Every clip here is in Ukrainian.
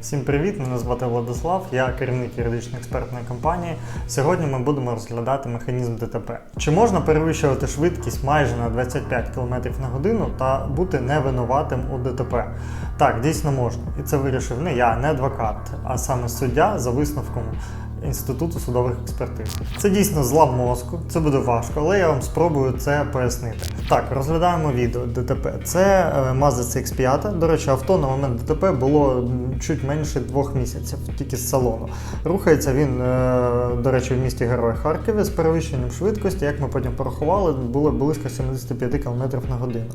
Всім привіт! Мене звати Владислав, я керівник юридичної експертної компанії. Сьогодні ми будемо розглядати механізм ДТП. Чи можна перевищувати швидкість майже на 25 км на годину та бути невинуватим у ДТП? Так, дійсно можна. І це вирішив не я, не адвокат, а саме суддя за висновком Інституту судових експертиз. Це дійсно злам мозку, це буде важко, але я вам спробую це пояснити. Так, розглядаємо відео ДТП. Це е, Mazda CX-5. До речі, авто на момент ДТП було чуть менше двох місяців, тільки з салону. Рухається він, е, до речі, в місті Герой Харкові з перевищенням швидкості, як ми потім порахували, було близько 75 км на годину.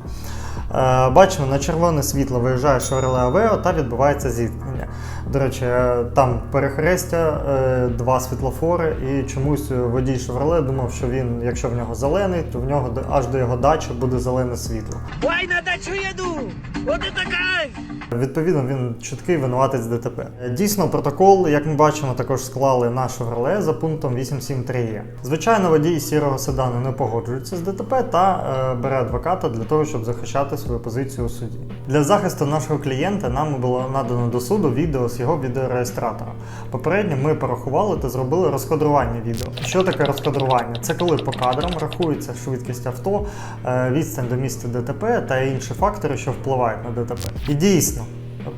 Е, Бачимо, на червоне світло виїжджає Chevrolet Aveo та відбувається зіткнення. До речі, е, там перехрестя, е, два світлофори, і чомусь водій Chevrolet думав, що він, якщо в нього зелений, то в нього аж до його дачі буде зелене світло. Ой, на дачу еду! Вот это кайф! Відповідно, він чіткий винуватець ДТП. Дійсно, протокол, як ми бачимо, також склали на Chevrolet за пунктом 873. Звичайно, водій сірого седану не погоджується з ДТП та е, бере адвоката для того, щоб захищати свою позицію у суді. Для захисту нашого клієнта нам було надано до суду відео з його відеореєстратора. Попередньо ми порахували та зробили розкадрування відео. Що таке розкадрування? Це коли по кадрам рахується швидкість авто, е, відстань до місця ДТП та інші фактори, що впливають на ДТП. І дійсно,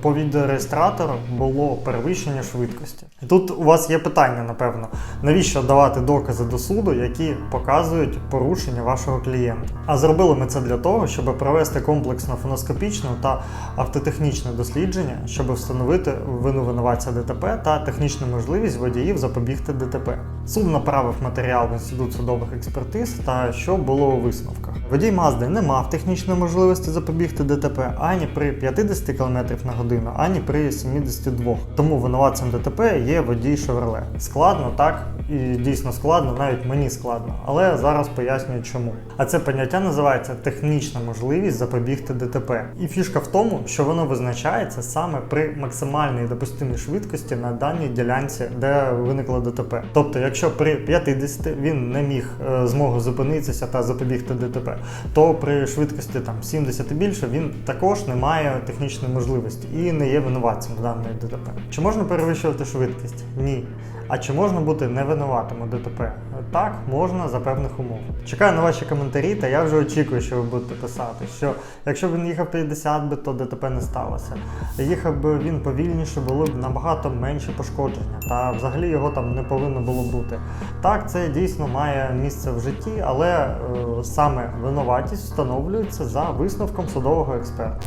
по відеореєстратору було перевищення швидкості. І тут у вас є питання, напевно, навіщо давати докази до суду, які показують порушення вашого клієнта? А зробили ми це для того, щоб провести комплексно фоноскопічне та автотехнічне дослідження, щоб встановити вину винуватця ДТП та технічну можливість водіїв запобігти ДТП. Суд направив матеріал в інститут судових експертиз та що було у висновках. Водій Мазди не мав технічної можливості запобігти ДТП ані при 50 км на годину, ані при 72. Тому винуватцем ДТП є водій Шевроле. Складно, так і дійсно складно, навіть мені складно. Але зараз пояснюю чому. А це поняття називається технічна можливість запобігти ДТП. І фішка в тому, що воно визначається саме при максимальній допустимій швидкості на даній ділянці, де виникло ДТП. Тобто, якщо при 50 він не міг е, змогу зупинитися та запобігти ДТП, то при швидкості там 70 і більше він також не має технічної можливості і не є винуватцем даної ДТП. Чи можна перевищувати швидкість? Ні. А чи можна бути невинуватим у ДТП? Так, можна за певних умов. Чекаю на ваші коментарі, та я вже очікую, що ви будете писати, що якщо б він їхав 50 би, то ДТП не сталося. Їхав би він повільніше, було б набагато менше пошкодження, та взагалі його там не повинно було бути. Так, це дійсно має місце в житті, але е, саме винуватість встановлюється за висновком судового експерта.